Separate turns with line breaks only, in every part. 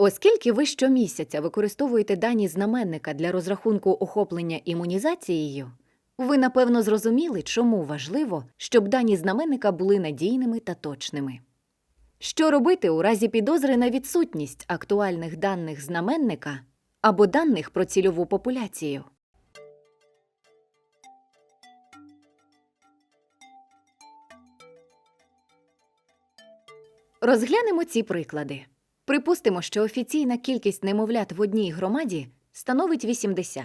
Оскільки ви щомісяця використовуєте дані знаменника для розрахунку охоплення імунізацією, ви напевно зрозуміли, чому важливо, щоб дані знаменника були надійними та точними. Що робити у разі підозри на відсутність актуальних даних знаменника або даних про цільову популяцію? Розглянемо ці приклади. Припустимо, що офіційна кількість немовлят в одній громаді становить 80,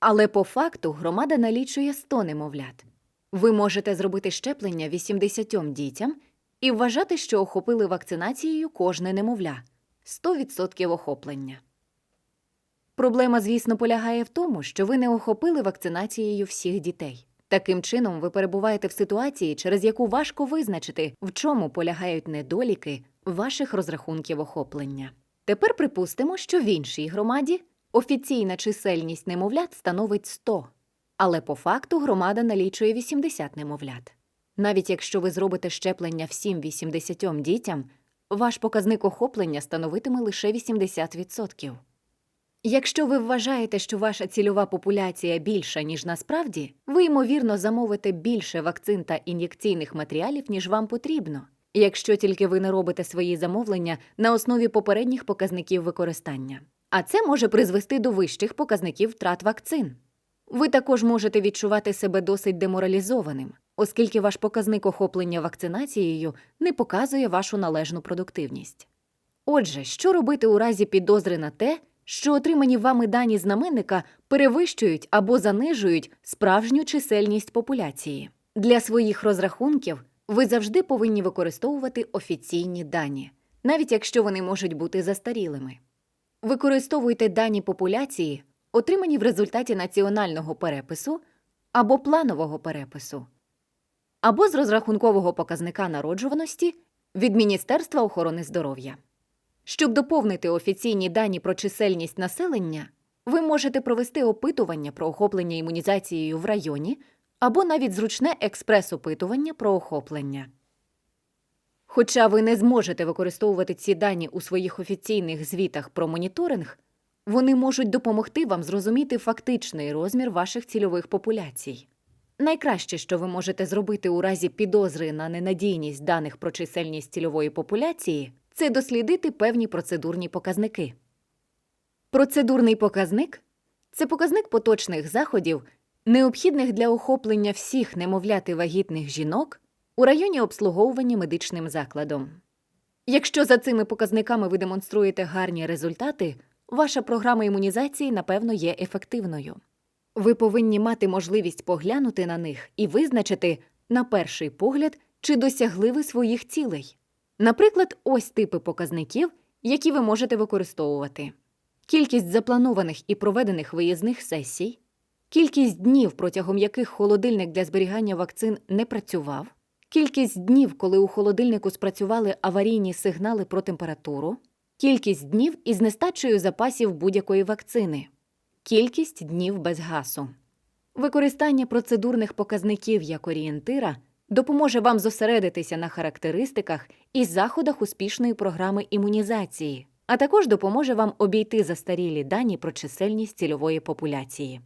але по факту громада налічує 100 немовлят. Ви можете зробити щеплення 80 дітям і вважати, що охопили вакцинацією кожне немовля 100% охоплення. Проблема, звісно, полягає в тому, що ви не охопили вакцинацією всіх дітей. Таким чином, ви перебуваєте в ситуації, через яку важко визначити, в чому полягають недоліки ваших розрахунків охоплення. Тепер припустимо, що в іншій громаді офіційна чисельність немовлят становить 100, але по факту громада налічує 80 немовлят. Навіть якщо ви зробите щеплення всім 80 дітям, ваш показник охоплення становитиме лише 80%. Якщо ви вважаєте, що ваша цільова популяція більша, ніж насправді, ви, ймовірно, замовите більше вакцин та ін'єкційних матеріалів, ніж вам потрібно, якщо тільки ви не робите свої замовлення на основі попередніх показників використання. А це може призвести до вищих показників втрат вакцин. Ви також можете відчувати себе досить деморалізованим, оскільки ваш показник охоплення вакцинацією не показує вашу належну продуктивність. Отже, що робити у разі підозри на те, що отримані вами дані знаменника перевищують або занижують справжню чисельність популяції. Для своїх розрахунків ви завжди повинні використовувати офіційні дані, навіть якщо вони можуть бути застарілими. Використовуйте дані популяції, отримані в результаті національного перепису або планового перепису, або з розрахункового показника народжуваності від Міністерства охорони здоров'я. Щоб доповнити офіційні дані про чисельність населення, ви можете провести опитування про охоплення імунізацією в районі або навіть зручне експрес-опитування про охоплення. Хоча ви не зможете використовувати ці дані у своїх офіційних звітах про моніторинг, вони можуть допомогти вам зрозуміти фактичний розмір ваших цільових популяцій. Найкраще, що ви можете зробити у разі підозри на ненадійність даних про чисельність цільової популяції, це дослідити певні процедурні показники. Процедурний показник це показник поточних заходів, необхідних для охоплення всіх немовлят і вагітних жінок у районі обслуговування медичним закладом. Якщо за цими показниками ви демонструєте гарні результати, ваша програма імунізації, напевно, є ефективною. Ви повинні мати можливість поглянути на них і визначити, на перший погляд, чи досягли ви своїх цілей. Наприклад, ось типи показників, які ви можете використовувати: кількість запланованих і проведених виїзних сесій, кількість днів, протягом яких холодильник для зберігання вакцин не працював, кількість днів, коли у холодильнику спрацювали аварійні сигнали про температуру, кількість днів із нестачею запасів будь-якої вакцини, кількість днів без гасу. Використання процедурних показників як орієнтира допоможе вам зосередитися на характеристиках і заходах успішної програми імунізації, а також допоможе вам обійти застарілі дані про чисельність цільової популяції.